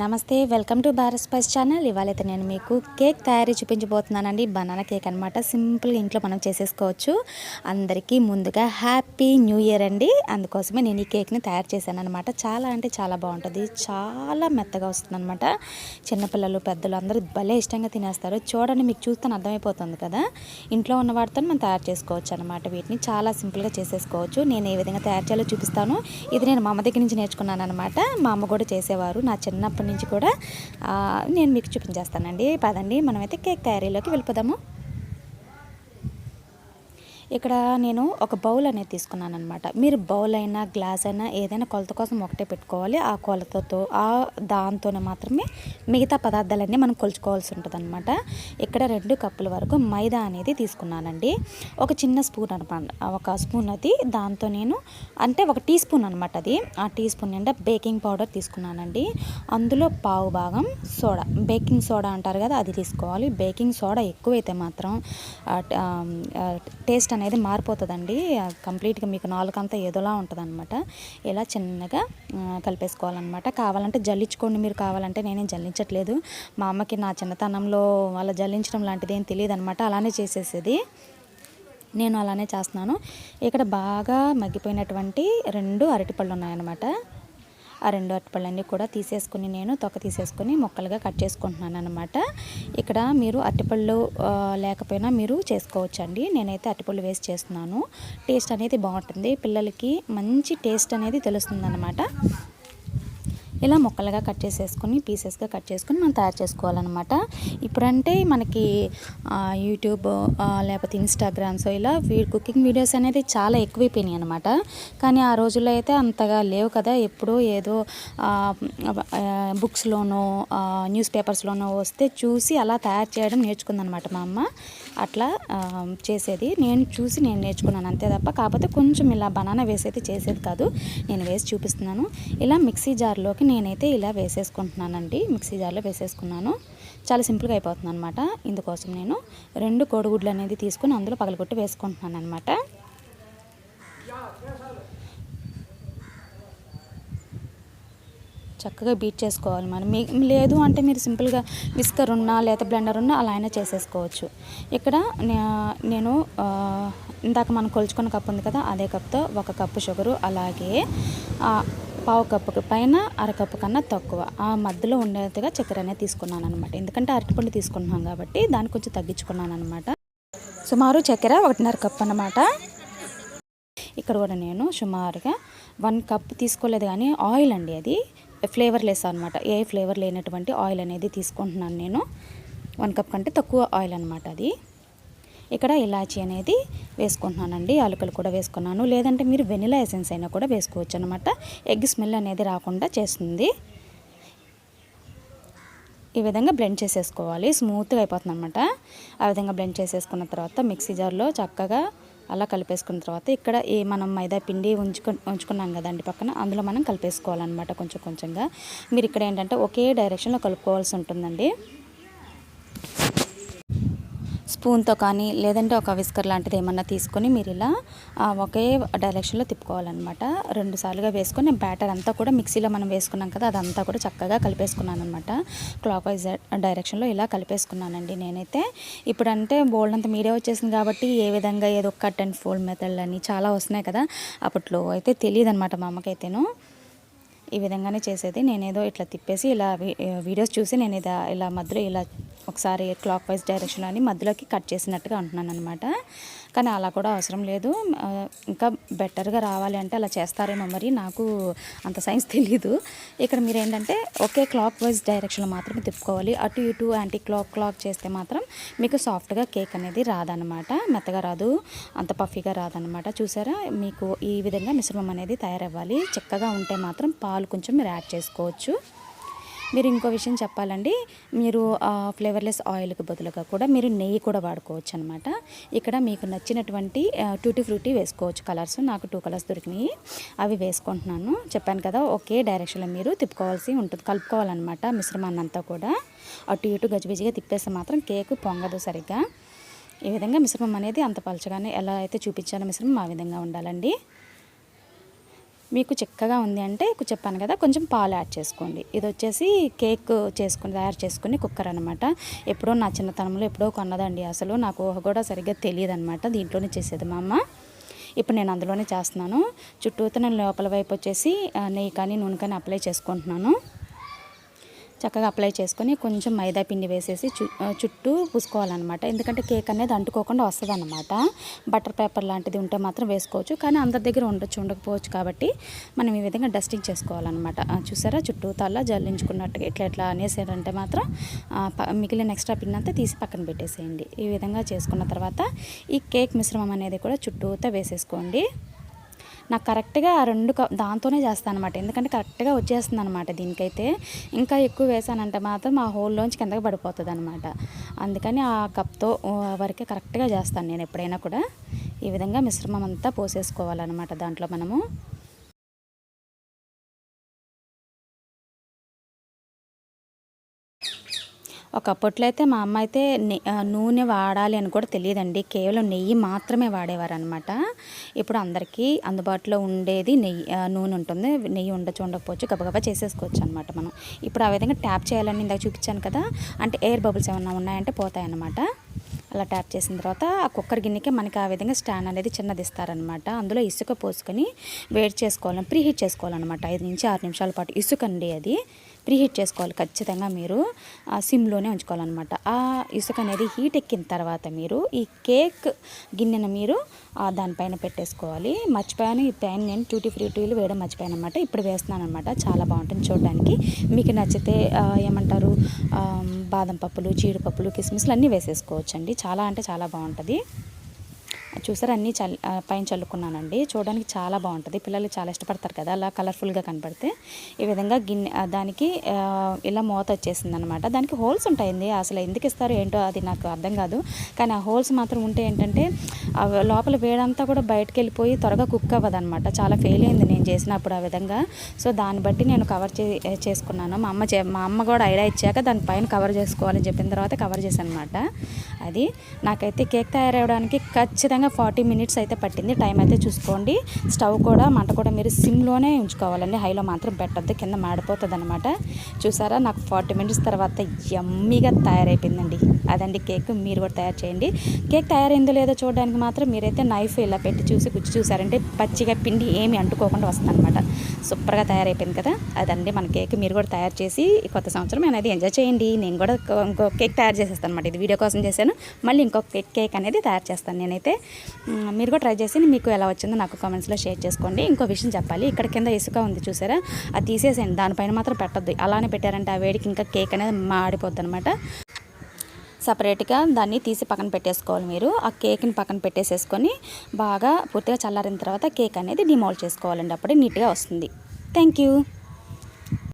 నమస్తే welcome to Bharat spice channel. ఇవాళైతే నేను మీకు కేక్ తయారీ చూపించబోతున్నానండి. బనానా కేక్ అనమాట సింపుల్గా ఇంట్లో మనం చేసేసుకోవచ్చు. అందరికీ ముందుగా హ్యాపీ న్యూ ఇయర్ అండి. అందుకోసమే నేను ఈ కేక్ని తయారు చేశాను అనమాట చాలా అంటే చాలా బాగుంటుంది. చాలా మెత్తగా వస్తుంది అనమాట చిన్నపిల్లలు పెద్దలు అందరూ భలే ఇష్టంగా తినేస్తారు. చూడండి మీకు చూస్తే అర్థమైపోతుంది కదా. ఇంట్లో ఉన్న వాటితో మనం తయారు చేసుకోవచ్చు అనమాట వీటిని చాలా సింపుల్గా చేసేసుకోవచ్చు. నేను ఏ విధంగా తయారు చేయాలో చూపిస్తాను. ఇది నేను మా అమ్మ దగ్గర నుంచి నేర్చుకున్నాను అనమాట మా అమ్మ కూడా చేసేవారు. నా చిన్నప్పటి నుంచి కూడా నేను మీకు చూపించేస్తానండి. పదండి మనమైతే కేక్ తయారీలోకి వెళ్ళిపోదాము. ఇక్కడ నేను ఒక బౌల్ అనేది తీసుకున్నాను అనమాట మీరు బౌల్ అయినా గ్లాస్ అయినా ఏదైనా కొలత కోసం ఒకటే పెట్టుకోవాలి. ఆ కొలతతో ఆ దాంతోనే మాత్రమే మిగతా పదార్థాలన్నీ మనం కొలుచుకోవాల్సి ఉంటుంది అనమాట ఇక్కడ రెండు కప్పుల వరకు మైదా అనేది తీసుకున్నానండి. ఒక చిన్న స్పూన్ అనమాట ఒక స్పూన్ అది. దాంతో నేను అంటే ఒక టీ స్పూన్ అనమాట అది. ఆ టీ స్పూన్ నిండా బేకింగ్ పౌడర్ తీసుకున్నానండి. అందులో పావు భాగం సోడా. బేకింగ్ సోడా అంటారు కదా అది తీసుకోవాలి. బేకింగ్ సోడా ఎక్కువైతే మాత్రం టేస్ట్ అనేది మారిపోతుందండి. కంప్లీట్గా మీకు నాలుకంతా ఏదోలా ఉంటుందన్నమాట. ఇలా చిన్నగా కలిపేసుకోవాలన్నమాట. కావాలంటే జల్లించుకోండి. మీరు కావాలంటే నేనేం జల్లించట్లేదు. మా అమ్మకి నా చిన్నతనంలో వాళ్ళ జల్లించడం లాంటిది ఏం తెలియదు అనమాట అలానే చేసేసేది. నేను అలానే చేస్తున్నాను. ఇక్కడ బాగా మగ్గిపోయినటువంటి రెండు అరటిపళ్ళు ఉన్నాయన్నమాట ఆ రెండు అరటిపళ్ళన్నీ కూడా తీసేసుకుని నేను తొక్క తీసేసుకుని ముక్కలుగా కట్ చేసుకుంటున్నాను అనమాట ఇక్కడ మీరు అరటిపళ్ళు లేకపోయినా మీరు చేసుకోవచ్చండి. నేనైతే అరటిపళ్ళు వేసి చేస్తున్నాను. టేస్ట్ అనేది బాగుంటుంది. పిల్లలకి మంచి టేస్ట్ అనేది తెలుస్తుంది అనమాట ఇలా ముక్కలుగా కట్ చేసేసుకొని పీసెస్గా కట్ చేసుకొని మనం తయారు చేసుకోవాలన్నమాట. ఇప్పుడంటే మనకి యూట్యూబ్ లేకపోతే ఇన్స్టాగ్రామ్స్ ఇలా కుకింగ్ వీడియోస్ అనేది చాలా ఎక్కువైపోయినాయి అనమాట కానీ ఆ రోజుల్లో అయితే అంతగా లేవు కదా. ఎప్పుడూ ఏదో బుక్స్లోనో న్యూస్ పేపర్స్లోనో వస్తే చూసి అలా తయారు చేయడం నేర్చుకుందనమాట మా అమ్మ. అట్లా చేసేది. నేను చూసి నేను నేర్చుకున్నాను అంతే తప్ప కాకపోతే కొంచెం ఇలా బనానా వేసి అయితే చేసేది కాదు. నేను వేసి చూపిస్తున్నాను. ఇలా మిక్సీ జార్లోకి నేనైతే ఇలా వేసేసుకుంటున్నానండి. మిక్సీ జార్లో వేసేసుకున్నాను. చాలా సింపుల్గా అయిపోతుంది అనమాట ఇందుకోసం నేను రెండు కోడిగుడ్లు అనేది తీసుకుని అందులో పగలగొట్టి వేసుకుంటున్నాను అనమాట చక్కగా బీట్ చేసుకోవాలి మనం. మీ లేదు అంటే మీరు సింపుల్గా విస్కర్ ఉన్నా లేదా బ్లెండర్ ఉన్నా అలా అయినా చేసేసుకోవచ్చు. ఇక్కడ నేను ఇందాక మనం కొలుచుకున్న కప్పు ఉంది కదా అదే కప్తో ఒక కప్పు షుగరు అలాగే పావు కప్పుకి పైన అరకప్పు కన్నా తక్కువ. ఆ మధ్యలో ఉండేట్టుగా చక్కెర అనేది తీసుకున్నాను అనమాట ఎందుకంటే అరటిపండు తీసుకున్నాం కాబట్టి దాన్ని కొంచెం తగ్గించుకున్నాను అనమాట సుమారు చక్కెర ఒకటిన్నర కప్ అనమాట ఇక్కడ కూడా నేను సుమారుగా వన్ కప్ తీసుకోలేదు కానీ ఆయిల్ అండి అది. ఫ్లేవర్ లెస్ అనమాట ఏ ఫ్లేవర్ లేనటువంటి ఆయిల్ అనేది తీసుకుంటున్నాను నేను. వన్ కప్ కంటే తక్కువ ఆయిల్ అనమాట అది. ఇక్కడ ఇలాచీ అనేది వేసుకుంటున్నానండి. ఆలుకలు కూడా వేసుకున్నాను. లేదంటే మీరు వెనిలా ఎసెన్స్ అయినా కూడా వేసుకోవచ్చు అనమాట ఎగ్ స్మెల్ అనేది రాకుండా చేస్తుంది. ఈ విధంగా బ్లెండ్ చేసేసుకోవాలి. స్మూత్గా అయిపోతుంది అనమాట ఆ విధంగా బ్లెండ్ చేసేసుకున్న తర్వాత మిక్సీ జార్లో చక్కగా అలా కలిపేసుకున్న తర్వాత ఇక్కడ ఈ మనం మైదా పిండి ఉంచుకు ఉంచుకున్నాం కదండి పక్కన అందులో మనం కలిపేసుకోవాలన్నమాట కొంచెం కొంచెంగా. మీరు ఇక్కడ ఏంటంటే ఒకే డైరెక్షన్లో కలుపుకోవాల్సి ఉంటుందండి. స్పూన్తో కానీ లేదంటే ఒక విస్కర్ లాంటిది ఏమన్నా తీసుకొని మీరు ఇలా ఒకే డైరెక్షన్లో తిప్పుకోవాలన్నమాట. రెండు సార్లుగా వేసుకొని బ్యాటర్ అంతా కూడా మిక్సీలో మనం వేసుకున్నాం కదా అదంతా కూడా చక్కగా కలిపేసుకున్నాను అనమాట క్లాక్ వైజ్ డైరెక్షన్లో ఇలా కలిపేసుకున్నానండి నేనైతే. ఇప్పుడంటే బోల్డ్ అంత మీడియా వచ్చేసింది కాబట్టి ఏ విధంగా ఏదో కట్ అండ్ ఫోల్డ్ మెథడ్ అని చాలా వస్తున్నాయి కదా అప్పట్లో అయితే తెలియదు అనమాట మా అమ్మకైతేను. ఈ విధంగానే చేసేది. నేనేదో ఇట్లా తిప్పేసి ఇలా వీ- వీడియోస్ చూసి నేను ఇది ఇలా మధ్యలో ఇలా ఒకసారి క్లాక్ వైజ్ డైరెక్షన్లో అని మధ్యలోకి కట్ చేసినట్టుగా అంటున్నాను అనమాట కానీ అలా కూడా అవసరం లేదు. ఇంకా బెటర్గా రావాలి అంటే అలా చేస్తారేమో మరి నాకు అంత సైన్స్ తెలియదు ఇక్కడ మీరు ఏంటంటే ఒకే క్లాక్ వైజ్ డైరెక్షన్లో మాత్రమే తిప్పుకోవాలి. అటు ఇటు యాంటీ క్లాక్ క్లాక్ చేస్తే మాత్రం మీకు సాఫ్ట్గా కేక్ అనేది రాదనమాట మెత్తగా రాదు. అంత పఫీగా రాదనమాట చూసారా? మీకు ఈ విధంగా మిశ్రమం అనేది తయారవ్వాలి. చక్కగా ఉంటే మాత్రం పాలు కొంచెం మీరు యాడ్ చేసుకోవచ్చు. మీరు ఇంకో విషయం చెప్పాలండి. మీరు ఫ్లేవర్లెస్ ఆయిల్కి బదులుగా కూడా మీరు నెయ్యి కూడా వాడుకోవచ్చు అనమాట ఇక్కడ మీకు నచ్చినటువంటి టూటీ ఫ్రూటీ వేసుకోవచ్చు. కలర్స్ నాకు టూ కలర్స్ దొరికినాయి. అవి వేసుకుంటున్నాను. చెప్పాను కదా ఒకే డైరెక్షన్లో మీరు తిప్పుకోవాల్సి ఉంటుంది. కలుపుకోవాలన్నమాట మిశ్రమాన్ని అంతా కూడా. అటు ఇటు గజిబిజిగా తిప్పేస్తే మాత్రం కేక్ పొంగదు సరిగ్గా. ఈ విధంగా మిశ్రమం అనేది అంత పలచగానే ఎలా అయితే చూపించాలో మిశ్రమం ఆ విధంగా ఉండాలండి. మీకు చిక్కగా ఉంది అంటే చెప్పాను కదా కొంచెం పాలు యాడ్ చేసుకోండి. ఇది వచ్చేసి కేక్ చేసుకుని తయారు చేసుకుని కుక్కర్ అనమాట ఎప్పుడో నా చిన్నతనంలో ఎప్పుడో కొన్నదండి అసలు. నాకు ఊహ కూడా సరిగ్గా తెలియదు అనమాట దీంట్లోనే చేసేది మా అమ్మ. ఇప్పుడు నేను అందులోనే చేస్తున్నాను. చుట్టూతో నేను లోపల వైపు వచ్చేసి నెయ్యి కానీ నూనె కానీ అప్లై చేసుకుంటున్నాను. చక్కగా అప్లై చేసుకొని కొంచెం మైదా పిండి వేసేసి చు చుట్టూ పూసుకోవాలన్నమాట. ఎందుకంటే కేక్ అనేది అంటుకోకుండా వస్తుంది అనమాట బటర్ పేపర్ లాంటిది ఉంటే మాత్రం వేసుకోవచ్చు. కానీ అందరి దగ్గర ఉండొచ్చు ఉండకపోవచ్చు కాబట్టి మనం ఈ విధంగా డస్టింగ్ చేసుకోవాలన్నమాట. చూసారా? చుట్టూ తల్ల జల్లించుకున్నట్టుగా ఇట్లా ఇట్లా అనేసారంటే మాత్రం ప- మిగిలిన ఎక్స్ట్రా పిండి అంతా తీసి పక్కన పెట్టేసేయండి. ఈ విధంగా చేసుకున్న తర్వాత ఈ కేక్ మిశ్రమం అనేది కూడా చుట్టూతా వేసేసుకోండి. నాకు కరెక్ట్గా ఆ రెండు కప్ దాంతోనే చేస్తాను అనమాట ఎందుకంటే కరెక్ట్గా వచ్చేస్తుంది అనమాట దీనికైతే. ఇంకా ఎక్కువ వేసానంటే మాత్రం ఆ హోల్లోంచి కిందకి పడిపోతుంది అనమాట అందుకని ఆ కప్తో వరకే కరెక్ట్గా చేస్తాను నేను ఎప్పుడైనా కూడా. ఈ విధంగా మిశ్రమం అంతా పోసేసుకోవాలన్నమాట దాంట్లో మనము. ఒకప్పట్లో అయితే మా అమ్మ అయితే నూనె వాడాలి అని కూడా తెలియదండి. కేవలం నెయ్యి మాత్రమే వాడేవారు అనమాట ఇప్పుడు అందరికీ అందుబాటులో ఉండేది నెయ్యి నూనె ఉంటుంది. నెయ్యి ఉండొచ్చు ఉండకపోవచ్చు గబగబా చేసేసుకోవచ్చు అనమాట మనం. ఇప్పుడు ఆ విధంగా ట్యాప్ చేయాలని ఇందాక చూపించాను కదా అంటే ఎయిర్ బబుల్స్ ఏమన్నా ఉన్నాయంటే పోతాయన్నమాట. అలా ట్యాప్ చేసిన తర్వాత ఆ కుక్కర్ గిన్నెకి మనకి ఆ విధంగా స్టాండ్ అనేది చిన్నది ఇస్తారనమాట అందులో ఇసుక పోసుకొని వేడి చేసుకోవాలి ప్రీ హీట్ చేసుకోవాలన్నమాట. ఐదు నుంచి ఆరు నిమిషాల పాటు. ఇసుక అండి అది. ప్రీహీట్ చేసుకోవాలి ఖచ్చితంగా మీరు సిమ్లోనే ఉంచుకోవాలన్నమాట. ఆ ఇసుక అనేది హీట్ ఎక్కిన తర్వాత మీరు ఈ కేక్ గిన్నెను మీరు దానిపైన పెట్టేసుకోవాలి. మర్చిపోయాను ఈ పైన నేను ట్యూటీ ఫ్రీ టూలు వేయడం మర్చిపోయాను అనమాట ఇప్పుడు వేస్తున్నాను అనమాట చాలా బాగుంటుంది చూడడానికి. మీకు నచ్చితే ఏమంటారు బాదం పప్పులు జీడిపప్పులు కిస్మిస్లు అన్నీ వేసేసుకోవచ్చండి. చాలా అంటే చాలా బాగుంటుంది. చూసారు అన్నీ చల్ పైన చల్లుకున్నానండి. చూడడానికి చాలా బాగుంటుంది. పిల్లలు చాలా ఇష్టపడతారు కదా అలా కలర్ఫుల్గా కనపడితే. ఈ విధంగా గిన్నె దానికి ఇలా మూత వచ్చేసింది అనమాట దానికి హోల్స్ ఉంటాయండి. అసలు ఎందుకు ఇస్తారు ఏంటో అది నాకు అర్థం కాదు. కానీ ఆ హోల్స్ మాత్రం ఉంటే ఏంటంటే లోపల వేడంతా కూడా బయటకు వెళ్ళిపోయి త్వరగా కుక్ అవ్వదు అనమాట చాలా ఫెయిల్ అయింది నేను చేసినప్పుడు ఆ విధంగా. సో దాన్ని బట్టి నేను కవర్ చే చేసుకున్నాను. మా అమ్మ చే మా అమ్మ కూడా ఐడియా ఇచ్చాక దాని పైన కవర్ చేసుకోవాలని చెప్పిన తర్వాత కవర్ చేశాను అనమాట అది నాకైతే కేక్ తయారవడానికి ఖచ్చితంగా ఫార్టీ మినిట్స్ అయితే పట్టింది. టైం అయితే చూసుకోండి. స్టవ్ కూడా మంట కూడా మీరు సిమ్లోనే ఉంచుకోవాలండి. హైలో మాత్రం పెట్టద్దు. కింద మాడిపోతుంది అనమాట చూసారా? నాకు ఫార్టీ మినిట్స్ తర్వాత యమ్మీగా తయారైపోయిందండి. అదండి కేక్. మీరు కూడా తయారు చేయండి. కేక్ తయారైందో లేదో చూడడానికి మాత్రం మీరైతే నైఫ్ ఇలా పెట్టి చూసి గుచ్చి చూసారంటే పచ్చిగా పిండి ఏమి అంటుకోకుండా వస్తుందన్నమాట. సూపర్గా తయారైపోయింది కదా? అదండి మన కేక్. మీరు కూడా తయారు చేసి కొత్త సంవత్సరం అనేది ఎంజాయ్ చేయండి. నేను కూడా ఇంకో- కేక్ తయారు చేసేస్తాను అనమాట ఇది వీడియో కోసం చేశాను. మళ్ళీ ఇంకొక కేక్ కేక్ అనేది తయారు చేస్తాను నేనైతే. మీరు కూడా ట్రై చేసి మీకు ఎలా వచ్చిందో నాకు కామెంట్స్లో షేర్ చేసుకోండి. ఇంకో విషయం చెప్పాలి. ఇక్కడ కింద ఇసుక ఉంది చూసారా? అది తీసేసేయండి. దానిపైన మాత్రం పెట్టద్దు. అలానే పెట్టారంటే. ఆ వేడికి ఇంకా కేక్ అనేది మాడిపోద్ది అనమాట సపరేట్గా దాన్ని తీసి పక్కన పెట్టేసుకోవాలి మీరు. ఆ కేక్ని పక్కన పెట్టేసేసుకొని బాగా పూర్తిగా చల్లారిన తర్వాత కేక్ అనేది డిమోల్డ్ చేసుకోవాలండి. అప్పుడే నీట్గా వస్తుంది. Thank you